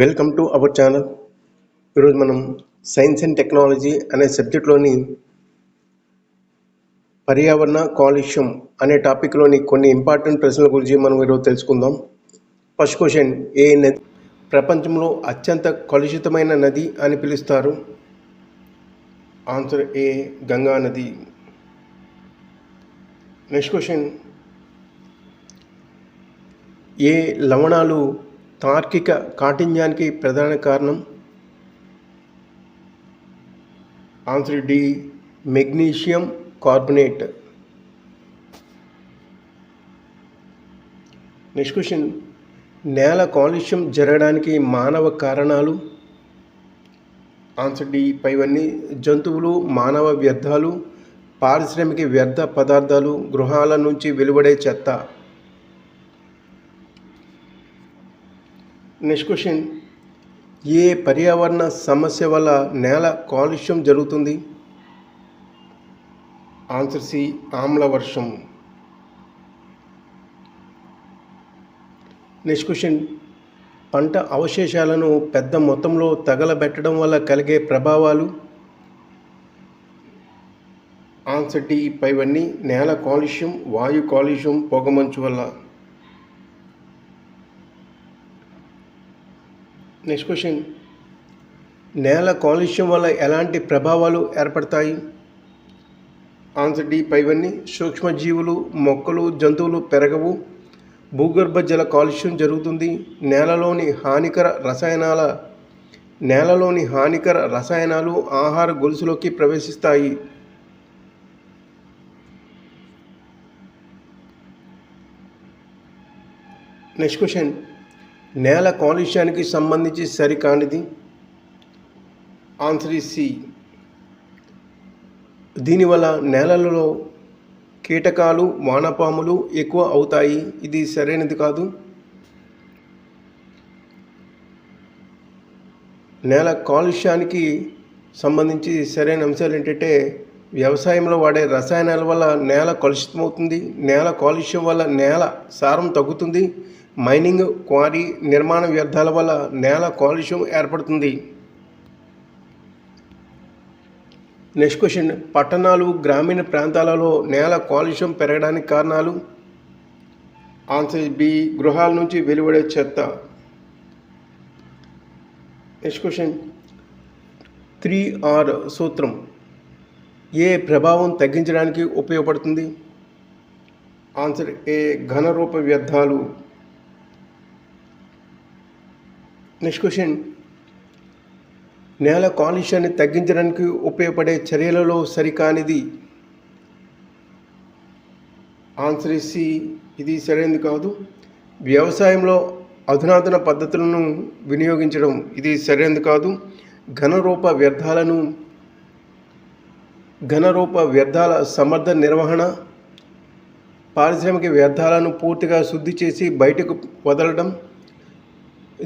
Welcome to our channel ఈరోజు మనం science and technology అనే సబ్జెక్ట్లోని పర్యావరణ కాలుష్యం అనే టాపిక్లోని కొన్ని ఇంపార్టెంట్ ప్రశ్నల గురించి మనం ఈరోజు తెలుసుకుందాం. ఫస్ట్ క్వశ్చన్ ఏ నది ప్రపంచంలో అత్యంత కలుషితమైన నది అని పిలుస్తారు? ఆన్సర్ ఏ గంగా నది. నెక్స్ట్ క్వశ్చన్ ఏ లవణాలు తార్కిక కాఠిన్యానికి ప్రధాన కారణం answer D magnesium carbonate. Next question నేల కాలుష్యం జరగడానికి మానవ కారణాలు? ఆన్సర్ డి పైవన్నీ జంతువులు మానవ వ్యర్థాలు పారిశ్రామిక వ్యర్థ పదార్థాలు గృహాల నుంచి వెలువడే చెత్త. నెక్స్ట్ క్వశ్చన్ ఏ పర్యావరణ సమస్య వల్ల నేల కాలుష్యం జరుగుతుంది? ఆన్సర్ సి ఆమ్ల వర్షం నెక్స్ట్ క్వశ్చన్ పంట అవశేషాలను పెద్ద మొత్తంలో తగలబెట్టడం వల్ల కలిగే ప్రభావాలు? ఆన్సర్ డి పైవన్నీ. నేల కాలుష్యం వాయు కాలుష్యం పొగమంచు వల్ల. నెక్స్ట్ క్వశ్చన్ నేల కాలుష్యం వల్ల ఎలాంటి ప్రభావాలు ఏర్పడతాయి? ఆన్సర్ డి పైవన్నీ. సూక్ష్మజీవులు మొక్కలు జంతువులు పెరగవు. భూగర్భ జల కాలుష్యం జరుగుతుంది. నేలలోని హానికర రసాయనాల నేలలోని హానికర రసాయనాలు ఆహార గొలుసులోకి ప్రవేశిస్తాయి. నెక్స్ట్ క్వశ్చన్ నేల కాలుష్యానికి సంబంధించి సరికానిది? ఆన్సర్ ఈ సి. దీనివల్ల నేలలలో కీటకాలు వానపాములు ఎక్కువ అవుతాయి. ఇది సరైనది కాదు. నేల కాలుష్యానికి సంబంధించి సరైన అంశాలు ఏంటంటే వ్యవసాయంలో వాడే రసాయనాల వల్ల నేల కలుషితమవుతుంది. నేల కాలుష్యం వల్ల నేల సారం తగ్గుతుంది. మైనింగ్ క్వారీ నిర్మాణ వ్యర్థాల వల్ల నేల కాలుష్యం ఏర్పడుతుంది. Next question. పట్టణాలు గ్రామీణ ప్రాంతాలలో నేల కాలుష్యం పెరగడానికి కారణాలు? Answer B. గృహాల నుంచి వెలువడే చెత్త. Next question. త్రీ ఆర్ సూత్రం. ఏ ప్రభావం తగ్గించడానికి ఉపయోగపడుతుంది? ఆన్సర్ ఏ. ఘనరూప వ్యర్థాలు. నెక్స్ట్ క్వశ్చన్ నేల కాలుష్యాన్ని తగ్గించడానికి ఉపయోగపడే చర్యలలో సరికానిది? ఆన్సర్ సి ఇది సరైనది కాదు. వ్యవసాయంలో అధునాతన పద్ధతులను వినియోగించడం ఇది సరైనది కాదు. ఘనరూప వ్యర్థాలను ఘనరూప వ్యర్థాల సమర్థ నిర్వహణ పారిశ్రామిక వ్యర్థాలను పూర్తిగా శుద్ధి చేసి బయటకు వదలడం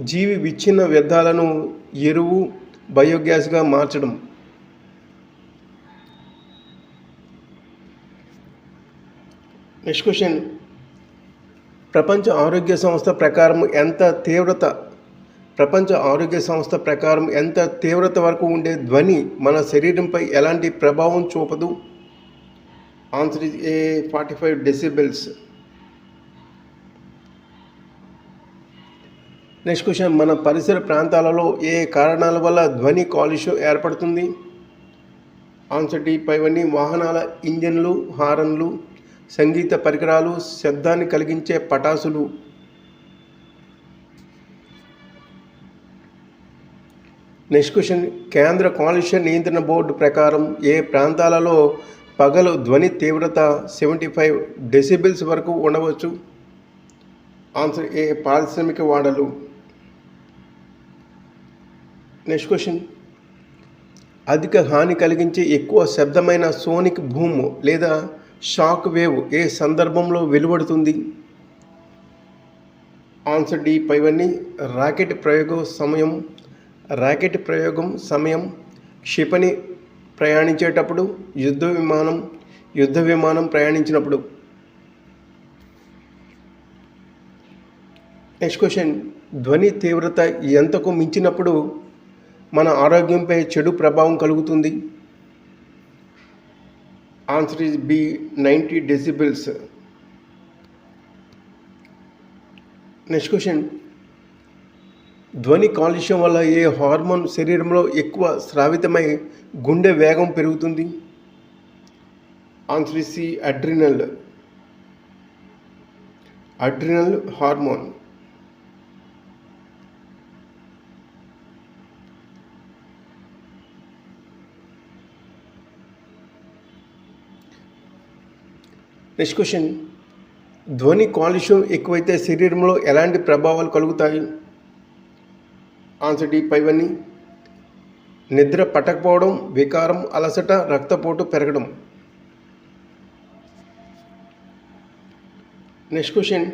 జీవి విచ్ఛిన్న వ్యర్థాలను ఎరువు బయోగ్యాస్గా మార్చడం. Next question. ప్రపంచ ఆరోగ్య సంస్థ ప్రకారం ఎంత తీవ్రత ప్రపంచ ఆరోగ్య సంస్థ ప్రకారం ఎంత తీవ్రత వరకు ఉండే ధ్వని మన శరీరంపై ఎలాంటి ప్రభావం చూపదు? Answer is A forty five decibels next question మన పరిసర ప్రాంతాలలో ఏ కారణాల వల్ల ధ్వని కాలుష్యం ఏర్పడుతుంది? ఆన్సర్ డి పైవన్నీ వాహనాల ఇంజన్లు హారన్లు సంగీత పరికరాలు శబ్దాన్ని కలిగించే పటాసులు. నెక్స్ట్ క్వశ్చన్ కేంద్ర కాలుష్య నియంత్రణ బోర్డు ప్రకారం ఏ ప్రాంతాలలో పగలు ధ్వని తీవ్రత సెవెంటీ ఫైవ్ డెసిబిల్స్ వరకు ఉండవచ్చు? ఆన్సర్ ఏ పారిశ్రామిక వాడలు. నెక్స్ట్ క్వశ్చన్ అధిక హాని కలిగించే ఎక్కువ శబ్దమైన సోనిక్ భూమ్ లేదా షాక్ వేవ్ ఏ సందర్భంలో వెలువడుతుంది? ఆన్సర్ డి పైవన్నీ. రాకెట్ ప్రయోగం సమయం. రాకెట్ ప్రయోగం సమయం. క్షిపణి ప్రయాణించేటప్పుడు యుద్ధ విమానం యుద్ధ విమానం ప్రయాణించినప్పుడు. నెక్స్ట్ క్వశ్చన్ ధ్వని తీవ్రత ఎంతకు మించినప్పుడు మన ఆరోగ్యంపై చెడు ప్రభావం కలుగుతుంది. Answer is B ninety decibels next question ధ్వని కాలుష్యం వల్ల ఏ హార్మోన్ శరీరంలో ఎక్కువ స్రావితమై గుండె వేగం పెరుగుతుంది? Answer C adrenal adrenal hormone. Next question ధ్వని కాలుష్యం ఎక్కువైతే శరీరంలో ఎలాంటి ప్రభావాలు కలుగుతాయి? ఆన్సర్ డి పైవన్నీ నిద్ర పట్టకపోవడం వికారం అలసట రక్తపోటు పెరగడం. నెక్స్ట్ క్వశ్చన్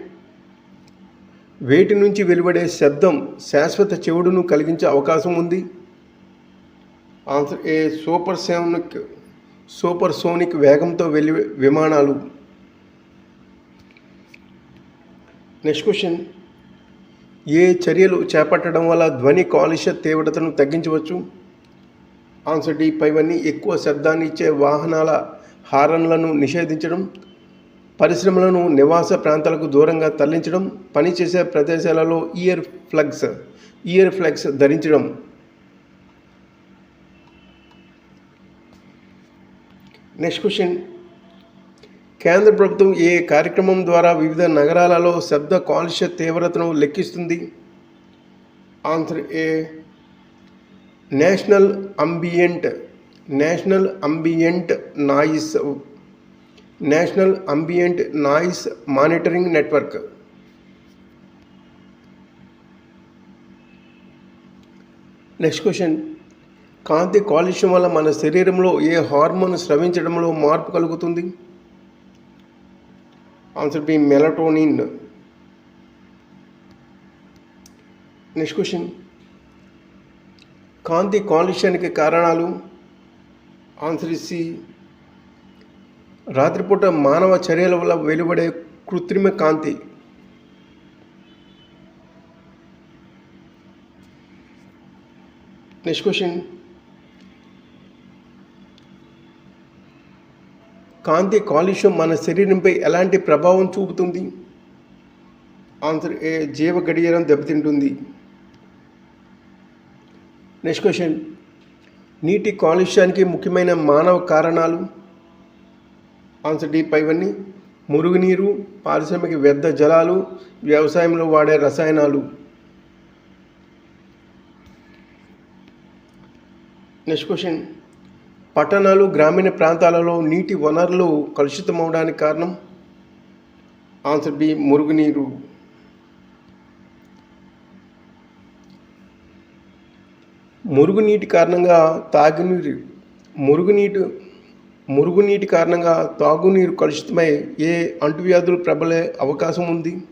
వేటి నుంచి వెలువడే శబ్దం శాశ్వత చెవుడును కలిగించే అవకాశం ఉంది? Answer A supersonic supersonic వేగంతో వెలి విమానాలు. నెక్స్ట్ క్వశ్చన్ ఏ చర్యలు చేపట్టడం వల్ల ధ్వని కాలుష్య తీవ్రతను తగ్గించవచ్చు? ఆన్సర్ డి పైవన్నీ ఎక్కువ శబ్దాన్ని ఇచ్చే వాహనాల హారన్లను నిషేధించడం. పరిశ్రమలను నివాస ప్రాంతాలకు దూరంగా తరలించడం. పనిచేసే ప్రదేశాలలో ఇయర్ ఫ్లగ్స్ ఇయర్ ఫ్లగ్స్ ధరించడం. నెక్స్ట్ క్వశ్చన్ కేంద్ర ప్రభుత్వం ఏ కార్యక్రమం ద్వారా వివిధ నగరాలలో శబ్ద కాలుష్య తీవ్రతను లెక్కిస్తుంది? Answer A. National ambient. National ambient noise. National ambient noise monitoring network. Next question. కాంతి కాలుష్యం వల్ల మన శరీరంలో ఏ హార్మోన్ స్రవించడంలో మార్పు కలుగుతుంది? Answer B melatonin next question కాంతి కాలుష్యానికి కారణాలు? ఆన్సర్ సి రాత్రిపూట మానవ చర్యల వల్ల వెలువడే కృత్రిమ కాంతి. నెక్స్ట్ క్వశ్చన్ కాంతి కాలుష్యం మన శరీరంపై ఎలాంటి ప్రభావం చూపుతుంది? ఆన్సర్ ఏ జీవ గడియారం దెబ్బతింటుంది. నెక్స్ట్ క్వశ్చన్ నీటి కాలుష్యానికి ముఖ్యమైన మానవ కారణాలు? ఆన్సర్ డి పైవన్నీ మురుగునీరు పారిశ్రామిక వ్యర్థ జలాలు వ్యవసాయంలో వాడే రసాయనాలు. నెక్స్ట్ క్వశ్చన్ పట్టణాలు గ్రామీణ ప్రాంతాలలో నీటి వనరులు కలుషితమవడానికి కారణం? ఆన్సర్ బి మురుగునీరు. మురుగునీటి కారణంగా తాగునీరు మురుగునీటి మురుగునీటి కారణంగా తాగునీరు కలుషితమై ఏ అంటువ్యాధులు ప్రబలే అవకాశం ఉంది?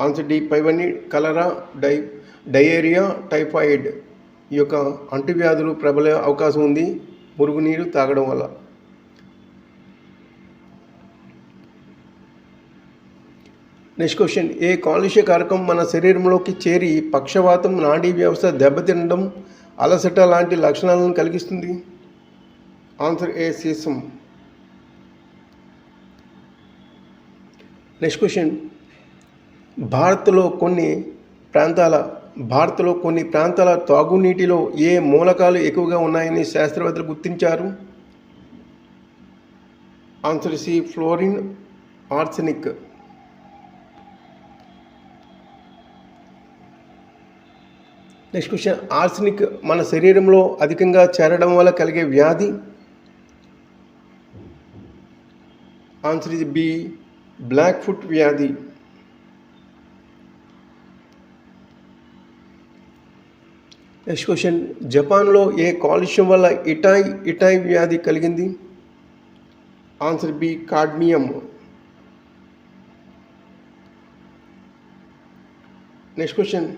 ఆన్సర్ డి పైవన్నీ కలరా డై డయేరియా టైఫాయిడ్. ఈ యొక్క అంటువ్యాధులు ప్రబలే అవకాశం ఉంది. మురుగునీరు తాగడం వల్ల. నెక్స్ట్ క్వశ్చన్ ఏ కాలుష్య కారకం మన శరీరంలోకి చేరి పక్షవాతం నాడీ వ్యవస్థ దెబ్బతినడం అలసట లాంటి లక్షణాలను కలిగిస్తుంది? ఆన్సర్ ఏ సీసం నెక్స్ట్ క్వశ్చన్ భారత్లో కొన్ని ప్రాంతాల భారత్లో కొన్ని ప్రాంతాల తాగునీటిలో ఏ మూలకాలు ఎక్కువగా ఉన్నాయని శాస్త్రవేత్తలు గుర్తించారు? Answer C fluorine arsenic next question arsenic మన శరీరంలో అధికంగా చేరడం వల్ల కలిగే వ్యాధి? ఆన్సర్ ఇది బి బ్లాక్ ఫుట్ వ్యాధి. నెక్స్ట్ క్వశ్చన్ జపాన్లో ఏ కాలుష్యం వల్ల ఇటాయ్ ఇటాయ్ వ్యాధి కలిగింది? Answer B cadmium next question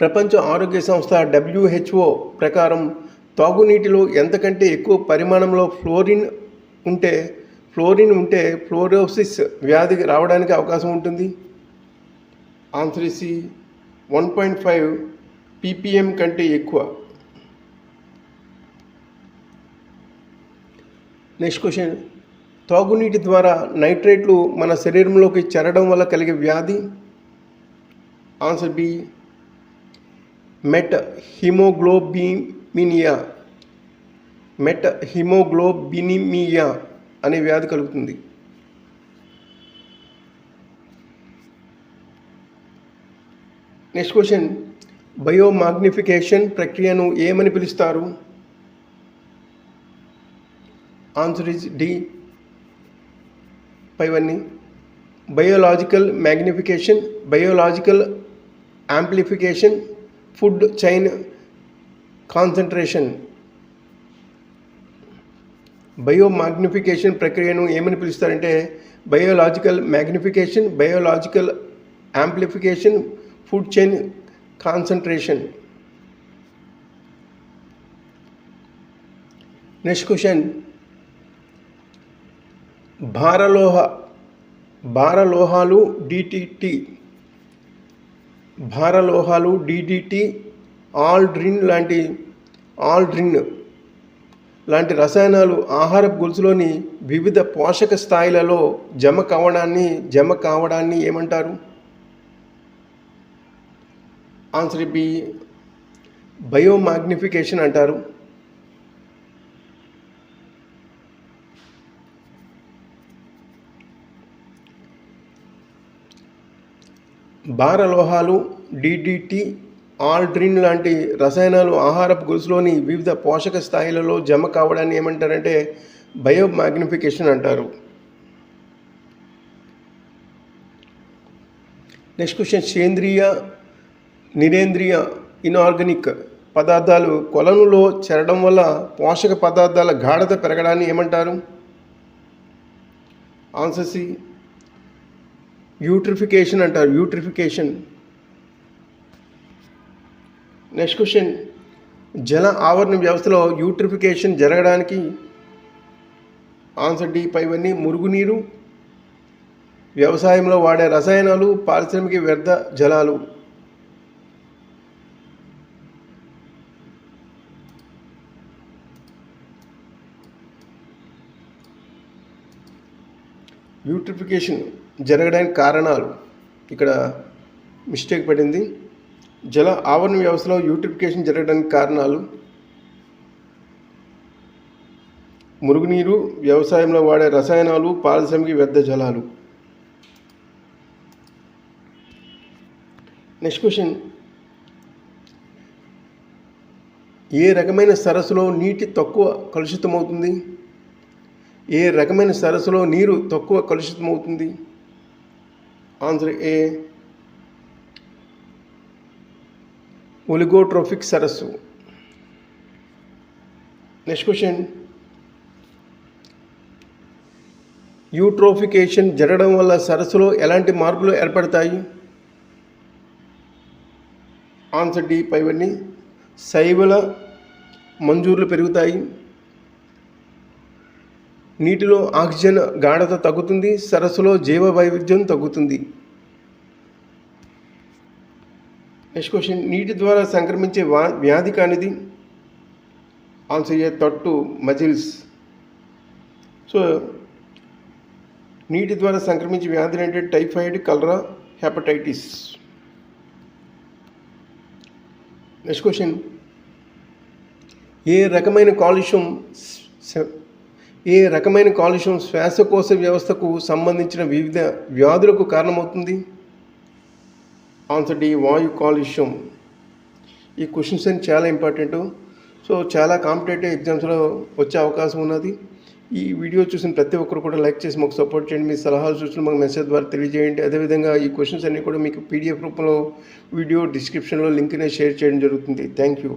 ప్రపంచ ఆరోగ్య సంస్థ డబ్ల్యూహెచ్ఓ ప్రకారం తాగునీటిలో ఎంతకంటే ఎక్కువ పరిమాణంలో ఫ్లోరిన్ ఉంటే ఫ్లోరిన్ ఉంటే ఫ్లోరోసిస్ వ్యాధి రావడానికి అవకాశం ఉంటుంది? ఆన్సర్ ఇసి వన్ పాయింట్ ఫైవ్ పీపీఎం కంటే ఎక్కువ. నెక్స్ట్ క్వశ్చన్ తాగునీటి ద్వారా నైట్రేట్లు మన శరీరంలోకి చేరడం వల్ల కలిగే వ్యాధి? ఆన్సర్ బి మెట్ హిమోగ్లోబిమినియా మెట్ హిమోగ్లోబినిమియా అనే వ్యాధి కలుగుతుంది. నెక్స్ట్ క్వశ్చన్ బయోమాగ్నిఫికేషన్ ప్రక్రియను ఏమని పిలుస్తారు? ఆన్సర్ ఇస్ డి పైవన్నీ. Biological magnification biological amplification food chain concentration biomagnification ప్రక్రియను ఏమని పిలుస్తారంటే biological magnification biological amplification food chain concentration. Next question. భారలోహ భారలోహాలు డిటిటి భారలోహాలు డిడిటి ఆల్డ్రిన్ లాంటి ఆల్డ్రిన్ లాంటి రసాయనాలు ఆహారపు గొలుసులోని వివిధ పోషక స్థాయిలలో జమ కావడాన్ని జమ కావడాన్ని ఏమంటారు? ఆన్సర్ బి బయోమాగ్నిఫికేషన్ అంటారు. భార లోహాలు డిడిటి ఆల్డ్రిన్ లాంటి రసాయనాలు ఆహారపు గొలుసులోని వివిధ పోషక స్థాయిలలో జమ కావడాన్ని ఏమంటారంటే బయోమాగ్నిఫికేషన్ అంటారు. నెక్స్ట్ క్వశ్చన్ సేంద్రియ నిరేంద్రియ ఇనార్గానిక్ పదార్థాలు కొలనులో చేరడం వల్ల పోషక పదార్థాల గాఢత పెరగడాన్ని ఏమంటారు? ఆన్సర్ సి యూట్రిఫికేషన్ అంటారు. యూట్రిఫికేషన్. నెక్స్ట్ క్వశ్చన్ జల ఆవరణ వ్యవస్థలో యూట్రిఫికేషన్ జరగడానికి ఆన్సర్ డి పైవన్నీ మురుగునీరు వ్యవసాయంలో వాడే రసాయనాలు పారిశ్రామిక వ్యర్థ జలాలు. యూట్రిఫికేషన్ జరగడానికి కారణాలు. ఇక్కడ మిస్టేక్ పడింది. జల ఆవరణ వ్యవస్థలో యూటిఫికేషన్ జరగడానికి కారణాలు. మురుగునీరు వ్యవసాయంలో వాడే రసాయనాలు పారిశ్రామిక వ్యర్థ జలాలు. Next question. ఏ రకమైన సరస్సులో నీటి తక్కువ కలుషితమవుతుంది? ఏ రకమైన సరస్సులో నీరు తక్కువ కలుషితమవుతుంది? ఆన్సర్ ఏ. ఒలిగోట్రోఫిక్ సరస్సు. Next question. యూట్రోఫికేషన్ జరగడం వల్ల సరస్సులో ఎలాంటి మార్పులు ఏర్పడతాయి? ఆన్సర్ డి పైవన్నీ శైవల మంజూర్లు పెరుగుతాయి. నీటిలో ఆక్సిజన్ గాఢత తగ్గుతుంది సరస్సులో జీవ వైవిధ్యం తగ్గుతుంది. నెక్స్ట్ క్వశ్చన్ నీటి ద్వారా సంక్రమించే వా వ్యాధి కానిది? ఆన్సర్ ఏ తట్టు మజిల్స్. సో నీటి ద్వారా సంక్రమించే వ్యాధులు అంటే typhoid cholera hepatitis. Next question ఏ రకమైన కాలుష్యం ఏ రకమైన కాలుష్యం శ్వాసకోశ వ్యవస్థకు సంబంధించిన వివిధ వ్యాధులకు కారణమవుతుంది? ఆన్సర్ డి వాయు కాలుష్యం. ఈ క్వశ్చన్స్ అని చాలా ఇంపార్టెంట్. సో చాలా కాంపిటేటివ్ ఎగ్జామ్స్లో వచ్చే అవకాశం ఉన్నది. ఈ వీడియో చూసిన ప్రతి ఒక్కరు కూడా లైక్ చేసి మాకు సపోర్ట్ చేయండి. మీ సలహాలు సూచనలు మాకు మెసేజ్ ద్వారా తెలియజేయండి. అదేవిధంగా ఈ క్వశ్చన్స్ అన్నీ కూడా మీకు పీడిఎఫ్ రూపంలో వీడియో డిస్క్రిప్షన్లో లింక్ని షేర్ చేయడం జరుగుతుంది. Thank you.